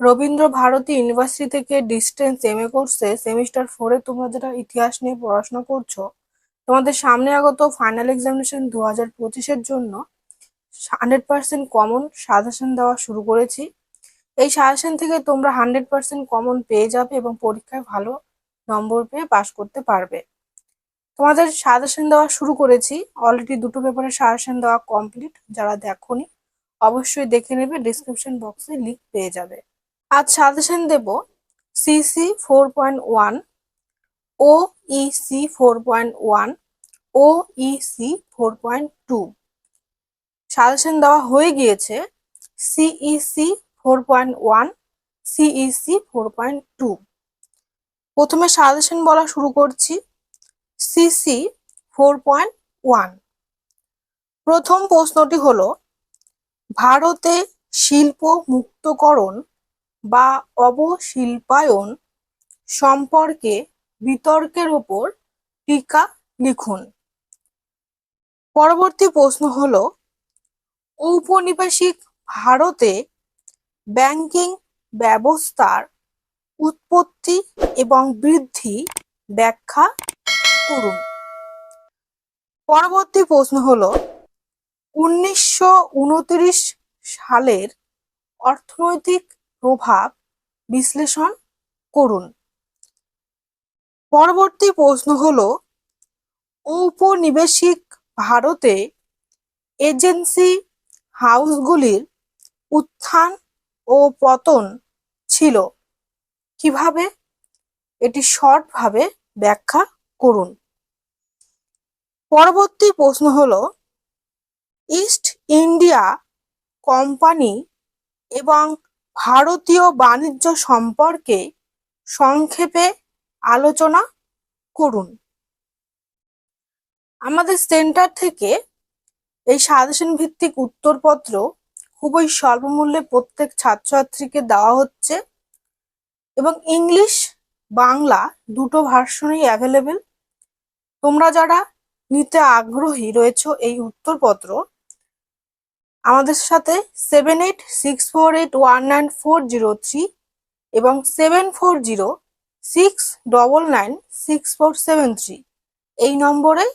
Rabindra Bharati university থেকে distance MA কোর্সে semester ফোরে তোমরা যেটা ইতিহাস নিয়ে পড়াশোনা করছ, তোমাদের সামনে আগত ফাইনাল এক্সামিনেশন দু হাজার পঁচিশের জন্য হান্ড্রেড পার্সেন্ট কমন সাজেশন দেওয়া শুরু করেছি। এই সাজেশন থেকে তোমরা হান্ড্রেড পার্সেন্ট কমন পেয়ে যাবে এবং পরীক্ষায় ভালো নম্বর পেয়ে পাশ করতে পারবে। তোমাদের সাজেশন দেওয়া শুরু করেছি। অলরেডি দুটো পেপারের সাজেশন দেওয়া কমপ্লিট যারা দেখোনি, অবশ্যই দেখে নেবে ডিসক্রিপশন বক্সে লিঙ্ক পেয়ে যাবে। আজ সাজেশন দেব সিসি ফোর পয়েন্ট ওয়ান ও ইসি ফোর পয়েন্ট ওয়ান ও EC four point two suggestion দেওয়া হয়ে গিয়েছে CEC four point one CEC four point two প্রথমে সাজেশন বলা শুরু করছি সিসি ফোর পয়েন্ট ওয়ান প্রথম প্রশ্নটি হলো, ভারতে শিল্প মুক্তকরণ বা অবশিল্পায়ন সম্পর্কে বিতর্কের ওপর টিকা লিখুন। পরবর্তী প্রশ্ন হল, ঔপনিবেশিক ভারতে ব্যাংকিং ব্যবস্থার উৎপত্তি এবং বৃদ্ধি ব্যাখ্যা করুন। পরবর্তী প্রশ্ন হল, উনিশশো উনত্রিশ সালের অর্থনৈতিক প্রভাব বিশ্লেষণ করুন। পরবর্তী প্রশ্ন হলো, ঔপনিবেশিক ভারতে এজেন্সি হাউসগুলির উত্থান ও পতন ছিল। কীভাবে? এটি শর্টভাবে ব্যাখ্যা করুন। পরবর্তী প্রশ্ন হল, ইস্ট ইন্ডিয়া কোম্পানি এবং ভারতীয় বাণিজ্য সম্পর্কে সংক্ষেপে আলোচনা করুন। আমাদের সেন্টার থেকে এই সাজেশন ভিত্তিক উত্তরপত্র খুবই স্বল্প মূল্যে প্রত্যেক ছাত্রছাত্রীকে দেওয়া হচ্ছে এবং ইংলিশ বাংলা দুটো ভার্সনই অ্যাভেলেবেল তোমরা যারা নিতে আগ্রহী রয়েছে এই উত্তরপত্র আমাদের সাথে seven eight six four eight one nine four zero three এবং seven four zero six double nine six four seven three এই নম্বরে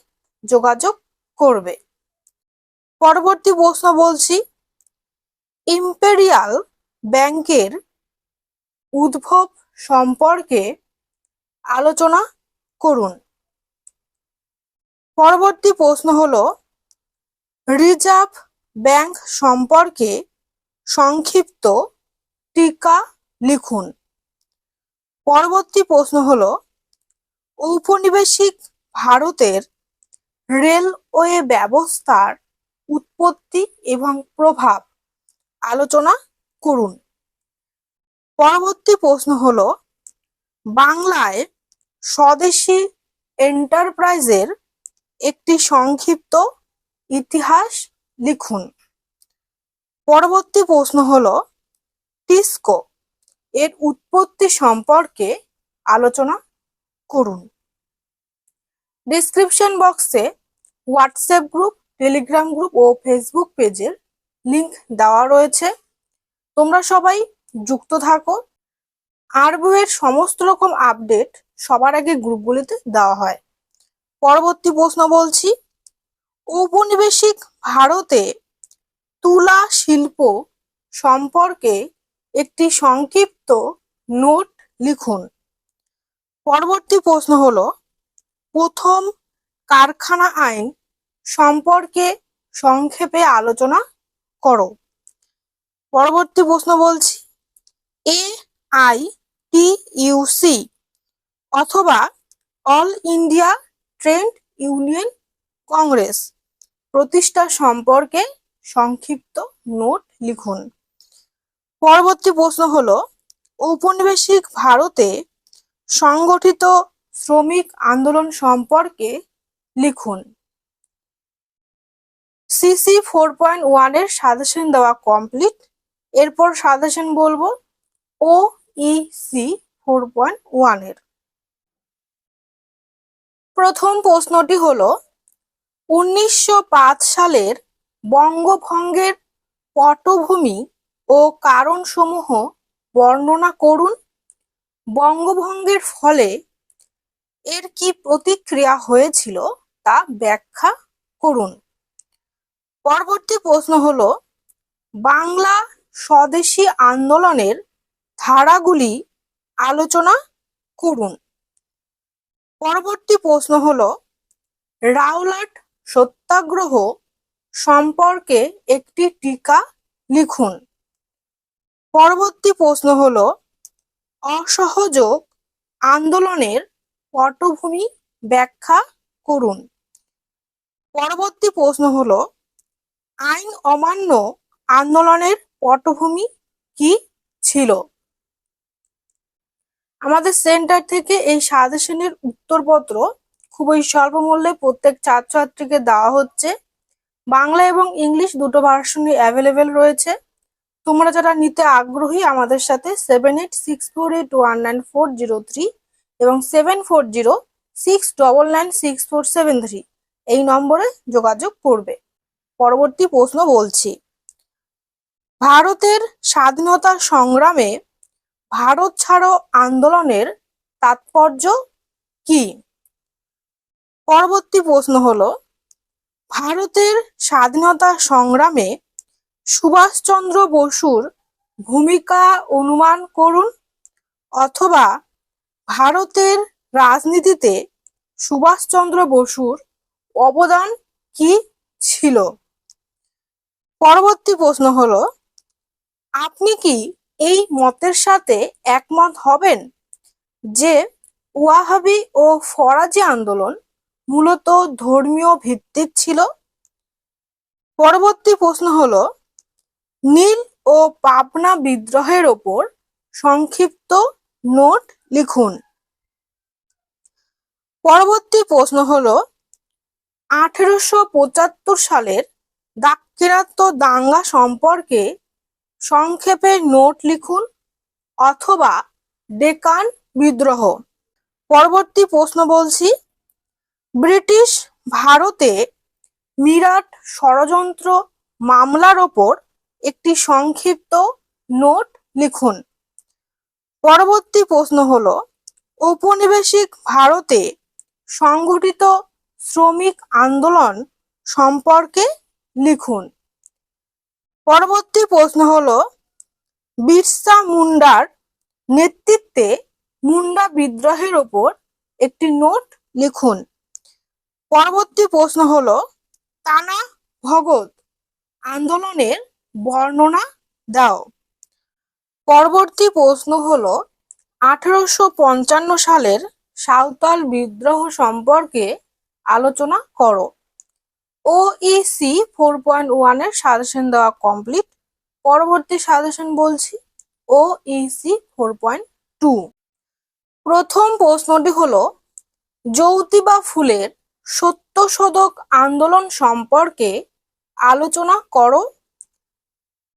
যোগাযোগ করবে। পরবর্তী প্রশ্ন বলছি ইম্পেরিয়াল ব্যাংকের উদ্ভব সম্পর্কে আলোচনা করুন। পরবর্তী প্রশ্ন হলো রিজার্ভ ব্যাংক সম্পর্কে সংক্ষিপ্ত টিকা লিখুন। পরবর্তী প্রশ্ন হলো, ঔপনিবেশিক ভারতের রেলওয়ে ব্যবস্থার উৎপত্তি এবং প্রভাব আলোচনা করুন। পরবর্তী প্রশ্ন হল, বাংলায় স্বদেশী এন্টারপ্রাইজের একটি সংক্ষিপ্ত ইতিহাস লিখুন। পরবর্তী প্রশ্ন হল, টিস্কো এর উৎপত্তি সম্পর্কে আলোচনা করুন। ডিসক্রিপশন বক্সে হোয়াটসঅ্যাপ গ্রুপ, টেলিগ্রাম গ্রুপ ও ফেসবুক পেজের লিংক দেওয়া রয়েছে। তোমরা সবাই যুক্ত থাকো। আর বইয়ের সমস্ত রকম আপডেট সবার আগে গ্রুপগুলিতে দেওয়া হয়। পরবর্তী প্রশ্ন বলছি ঔপনিবেশিক ভারতে তুলা শিল্প সম্পর্কে একটি সংক্ষিপ্ত নোট লিখুন। পরবর্তী প্রশ্ন হলো, প্রথম কারখানা আইন সম্পর্কে সংক্ষেপে আলোচনা করো। পরবর্তী প্রশ্ন বলছি এ আই টি ইউসি অথবা All India Trade Union Congress প্রতিষ্ঠা সম্পর্কে সংক্ষিপ্ত নোট লিখুন। পরবর্তী প্রশ্ন হলো, ঔপনিবেশিক ভারতে সংগঠিত শ্রমিক আন্দোলন সম্পর্কে লিখুন। সিসি ফোর পয়েন্ট ওয়ানের সাজেশন দেওয়া কমপ্লিট এরপর সাজেশন বলব ও ইসি ফোর পয়েন্ট ওয়ানের প্রথম প্রশ্নটি হলো উনিশশো পাঁচ সালের বঙ্গভঙ্গের পটভূমি ও কারণসমূহ বর্ণনা করুন। বঙ্গভঙ্গের ফলে এর কি প্রতিক্রিয়া হয়েছিল তা ব্যাখ্যা করুন। পরবর্তী প্রশ্ন হল, বাংলা স্বদেশী আন্দোলনের ধারাগুলি আলোচনা করুন। পরবর্তী প্রশ্ন হল, রাওলাট সত্যাগ্রহ সম্পর্কে একটি টিকা লিখুন। পরবর্তী প্রশ্ন হল, অসহযোগ আন্দোলনের পটভূমি ব্যাখ্যা করুন। পরবর্তী প্রশ্ন হল, আইন অমান্য আন্দোলনের পটভূমি কি ছিল? আমাদের সেন্টার থেকে এই সাজেশনের উত্তরপত্র খুবই স্বল্প মূল্যে প্রত্যেক ছাত্রছাত্রীকে দেওয়া হচ্ছে। বাংলা এবং ইংলিশ দুটো ভার্সনই অ্যাভেলেবেল রয়েছে। তোমরা যারা নিতে আগ্রহী, আমাদের সাথে seven eight six four eight one nine four zero three এবং seven four zero six double nine six four seven three এই নম্বরে যোগাযোগ করবে। পরবর্তী প্রশ্ন বলছি, ভারতের স্বাধীনতা সংগ্রামে ভারত ছাড়ো আন্দোলনের তাৎপর্য কি? পরবর্তী প্রশ্ন হলো, ভারতের স্বাধীনতা সংগ্রামে সুভাষচন্দ্র বসুর ভূমিকা অনুমান করুন অথবা ভারতের রাজনীতিতে সুভাষচন্দ্র বসুর অবদান কি ছিল? পরবর্তী প্রশ্ন হলো, আপনি কি এই মতের সাথে একমত হবেন যে ওয়াহাবি ও ফরাজি আন্দোলন মূলত ধর্মীয় ভিত্তিক ছিল। পরবর্তী প্রশ্ন হলো, নীল ও পাবনা বিদ্রোহের ওপর সংক্ষিপ্ত নোট লিখুন। পরবর্তী প্রশ্ন হল, আঠেরোশো পঁচাত্তর সালের দাক্ষিণাত্য দাঙ্গা সম্পর্কে সংক্ষেপে নোট লিখুন অথবা ডেকান বিদ্রোহ। পরবর্তী প্রশ্ন বলছি ব্রিটিশ ভারতে মিরাট ষড়যন্ত্র মামলার ওপর একটি সংক্ষিপ্ত নোট লিখুন। পরবর্তী প্রশ্ন হল, ঔপনিবেশিক ভারতে সংগঠিত শ্রমিক আন্দোলন সম্পর্কে লিখুন। পরবর্তী প্রশ্ন হল, বিরসা মুন্ডার নেতৃত্বে মুন্ডা বিদ্রোহের ওপর একটি নোট লিখুন। পরবর্তী প্রশ্ন হল তানা ভগত আন্দোলনের বর্ণনা দাও। পরবর্তী প্রশ্ন হল, আঠারোশো পঞ্চান্ন সালের সাঁওতাল বিদ্রোহ সম্পর্কে আলোচনা করো। ও সি ফোর পয়েন্ট ওয়ানের সাজেশন দেওয়া কমপ্লিট পরবর্তী সাজেশন বলছি ও সি ফোর পয়েন্ট টু প্রথম প্রশ্নটি হলো জ্যোতিবা ফুলের সত্যশোধক আন্দোলন সম্পর্কে আলোচনা করো।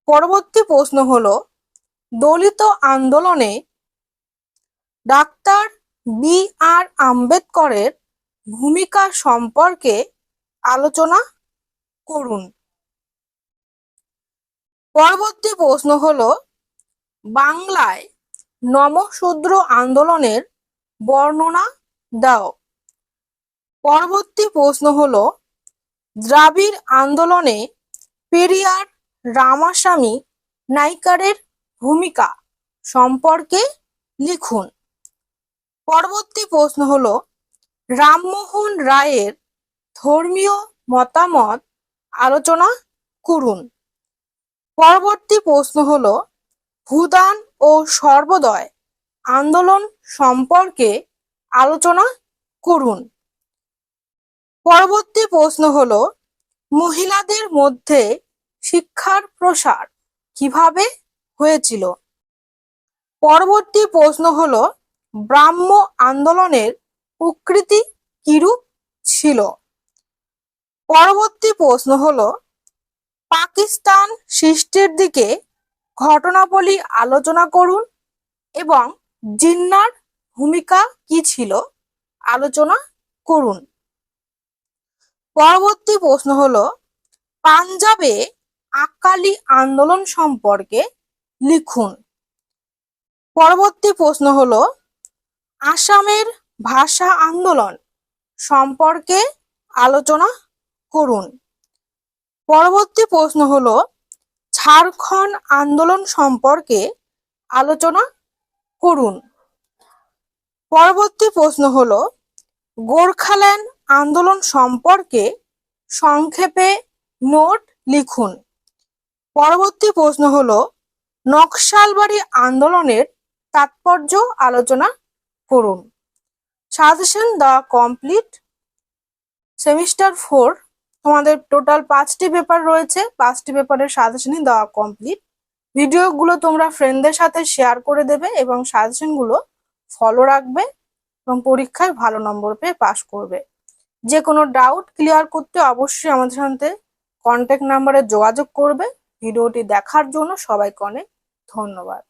পরবর্তী প্রশ্ন হলো, দলিত আন্দোলনে ডাক্তার বি আর আম্বেদকরের ভূমিকা সম্পর্কে আলোচনা করুন। পরবর্তী প্রশ্ন হলো, বাংলায় নমশূদ্র আন্দোলনের বর্ণনা দাও। পরবর্তী প্রশ্ন হলো, দ্রাবিড় আন্দোলনে পেরিয়ার রামাস্বামী নাইকারের ভূমিকা সম্পর্কে লিখুন। পরবর্তী প্রশ্ন হলো, রামমোহন রায়ের ধর্মীয় মতামত আলোচনা করুন। পরবর্তী প্রশ্ন হলো, ভূদান ও সর্বদয় আন্দোলন সম্পর্কে আলোচনা করুন। পরবর্তী প্রশ্ন হল, মহিলাদের মধ্যে শিক্ষার প্রসার কীভাবে হয়েছিল? পরবর্তী প্রশ্ন হল, ব্রাহ্ম আন্দোলনের প্রকৃতি কিরূপ ছিল? পরবর্তী প্রশ্ন হল, পাকিস্তান সৃষ্টির দিকে ঘটনাবলী আলোচনা করুন এবং জিন্নার ভূমিকা কি ছিল? আলোচনা করুন। পরবর্তী প্রশ্ন হলো, পাঞ্জাবে আকালি আন্দোলন সম্পর্কে লিখুন। পরবর্তী প্রশ্ন হলো, আসামের ভাষা আন্দোলন সম্পর্কে আলোচনা করুন। পরবর্তী প্রশ্ন হলো, ঝাড়খণ্ড আন্দোলন সম্পর্কে আলোচনা করুন। পরবর্তী প্রশ্ন হলো, গোর্খাল্যান্ড আন্দোলন সম্পর্কে সংক্ষেপে নোট লিখুন। পরবর্তী প্রশ্ন হলো, নকশালবাড়ি আন্দোলনের তাৎপর্য আলোচনা করুন। Suggestion the complete. Semester four, তোমাদের টোটাল পাঁচটি পেপার রয়েছে, পাঁচটি পেপারের সাজেশনই দেওয়া কমপ্লিট। ভিডিওগুলো তোমরা ফ্রেন্ডদের সাথে শেয়ার করে দেবে এবং সাজেশনগুলো ফলো রাখবে এবং পরীক্ষায় ভালো নম্বর পেয়ে পাশ করবে। যে কোনো ডাউট ক্লিয়ার করতে অবশ্যই আমাদের সাথে কন্ট্যাক্ট নাম্বারে যোগাযোগ করবে। ভিডিওটি দেখার জন্য সবাইকে অনেক ধন্যবাদ।